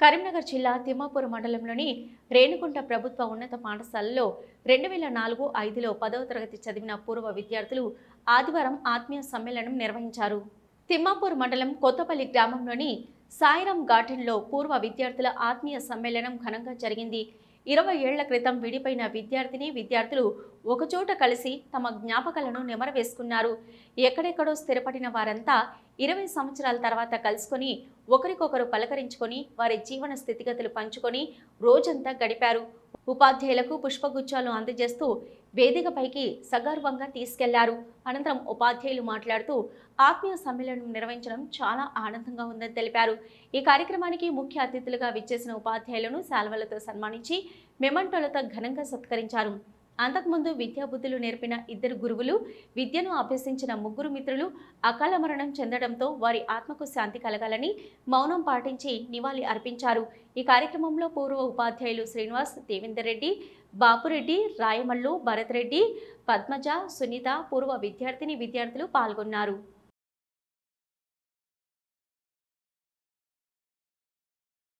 కరీంనగర్ జిల్లా తిమ్మాపూర్ మండలంలోని రేణుగుంట ప్రభుత్వ ఉన్నత పాఠశాలలో రెండు వేల నాలుగు ఐదులో పదవ తరగతి చదివిన పూర్వ విద్యార్థులు ఆదివారం ఆత్మీయ సమ్మేళనం నిర్వహించారు. తిమ్మాపూర్ మండలం కొత్తపల్లి గ్రామంలోని సాయిరాం గార్డెన్లో పూర్వ విద్యార్థుల ఆత్మీయ సమ్మేళనం ఘనంగా జరిగింది. ఇరవై ఏళ్ళ క్రితం విడిపోయిన విద్యార్థిని విద్యార్థులు ఒకచోట కలిసి తమ జ్ఞాపకాలను నెమరవేసుకున్నారు. ఎక్కడెక్కడో స్థిరపడిన వారంతా ఇరవై సంవత్సరాల తర్వాత కలుసుకొని ఒకరికొకరు పలకరించుకొని వారి జీవన స్థితిగతులు పంచుకొని రోజంతా గడిపారు. ఉపాధ్యాయులకు పుష్పగుచ్చాలు అందజేస్తూ వేదికపైకి సగర్వంగా తీసుకెళ్ళారు. అనంతరం ఉపాధ్యాయులు మాట్లాడుతూ ఆత్మీయ సమ్మేళనం నిర్వహించడం చాలా ఆనందంగా ఉందని తెలిపారు. ఈ కార్యక్రమానికి ముఖ్య అతిథులుగా విచ్చేసిన ఉపాధ్యాయులను శాల్వలతో సన్మానించి మెమంటోలతో ఘనంగా సత్కరించారు. అంతకుముందు విద్యాబుద్ధులు నేర్పిన ఇద్దరు గురువులు విద్యను అభ్యసించిన ముగ్గురు మిత్రులు అకాల మరణం చెందడంతో వారి ఆత్మకు శాంతి కలగాలని మౌనం పాటించి నివాళి అర్పించారు. ఈ కార్యక్రమంలో పూర్వ ఉపాధ్యాయులు శ్రీనివాస్ దేవేందర్ రెడ్డి బాపురెడ్డి రాయమల్లు భరత్ రెడ్డి పద్మజ సునీత పూర్వ విద్యార్థిని విద్యార్థులు పాల్గొన్నారు.